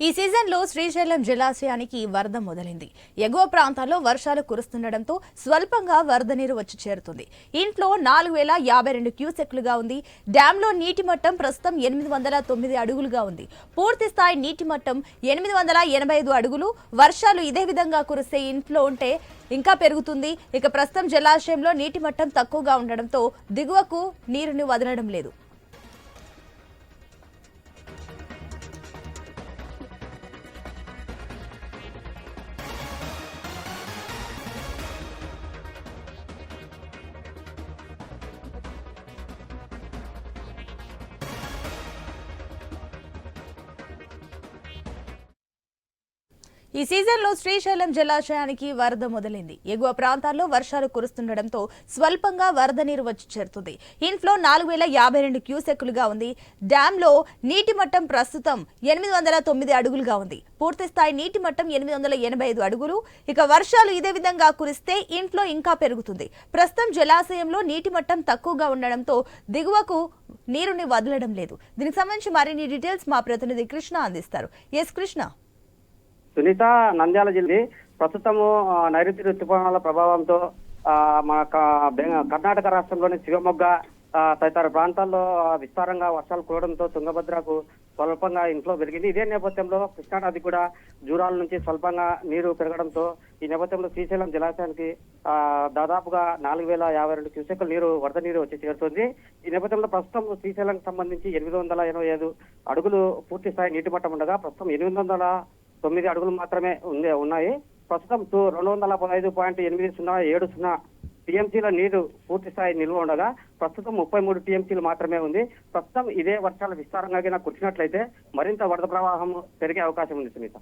ఈ సీజన్లో శ్రీశైలం జలాశయానికి వరద మొదలైంది. ఎగువ ప్రాంతాల్లో వర్షాలు కురుస్తుండటంతో స్వల్పంగా వరద నీరు వచ్చి చేరుతుంది. ఇంట్లో నాలుగు వేల యాభై రెండు క్యూసెక్లుగా ఉంది. డ్యాంలో నీటి మట్టం ప్రస్తుతం ఎనిమిది వందల తొమ్మిది అడుగులుగా ఉంది. పూర్తి స్థాయి నీటి మట్టం ఎనిమిది వందల ఎనభై ఐదు అడుగులు. వర్షాలు ఇదే విధంగా కురిస్తే ఇంట్లో ఉంటే ఇంకా పెరుగుతుంది. ఇక ప్రస్తుతం జలాశయంలో నీటి మట్టం తక్కువగా ఉండడంతో దిగువకు నీరుని వదలడం లేదు. ఈ సీజన్లో శ్రీశైలం జలాశయానికి వరద మొదలైంది. ఎగువ ప్రాంతాల్లో వర్షాలు కురుస్తుండటంతో స్వల్పంగా వరద నీరు వచ్చి చేరుతుంది. ఇన్ఫ్లో నాలుగు వేల యాభై రెండు క్యూసెక్కులుగా ఉంది. డ్యాంలో నీటి మట్టం ప్రస్తుతం ఎనిమిది వందల తొమ్మిది అడుగులుగా ఉంది. పూర్తి స్థాయి నీటి మట్టం ఎనిమిది వందల ఎనభై ఐదు అడుగులు. ఇక వర్షాలు ఇదే విధంగా కురిస్తే ఇంట్లో ఇంకా పెరుగుతుంది. ప్రస్తుతం జలాశయంలో నీటి మట్టం తక్కువగా ఉండడంతో దిగువకు నీరుని వదలడం లేదు. దీనికి సంబంధించి మరిన్ని డీటెయిల్స్ మా ప్రతినిధి కృష్ణ అందిస్తారు. ఎస్ కృష్ణ సునీత నంద్యాల జిల్లా ప్రస్తుతము నైరుతి ఋతుపవనాల ప్రభావంతో మన బెంగ- కర్ణాటక రాష్ట్రంలోని శివమొగ్గ తదితర ప్రాంతాల్లో విస్తారంగా వర్షాలు కురవడంతో తుంగభద్రకు స్వల్పంగా ఇంట్లో పెరిగింది ఇదే నేపథ్యంలో కృష్ణానది కూడా జూరాల నుంచి స్వల్పంగా నీరు పెరగడంతో ఈ నేపథ్యంలో శ్రీశైలం జలాశయానికి దాదాపుగా నాలుగు వేల యాభై రెండు క్యూసెక్ల నీరు వరద నీరు వచ్చి చేరుతుంది. ఈ నేపథ్యంలో ప్రస్తుతం శ్రీశైలంకి సంబంధించి ఎనిమిది వందల ఎనభై ఐదు అడుగులు పూర్తి స్థాయి నీటి మట్టం ఉండగా ప్రస్తుతం ఎనిమిది వందల తొమ్మిది అడుగులు మాత్రమే ఉంది ఉన్నాయి. ప్రస్తుతం టూ రెండు వందల పదహైదు పాయింట్ ఎనిమిది సున్నా ఏడు సున్నా టీఎంసీల నీరు పూర్తి స్థాయి నిల్వ ఉండగా ప్రస్తుతం ముప్పై మూడు టీఎంసీలు మాత్రమే ఉంది. ప్రస్తుతం ఇదే వర్షాలు విస్తారంగా గిన కురిసినట్లయితే మరింత వరద ప్రవాహం పెరిగే అవకాశం ఉంది సునీత.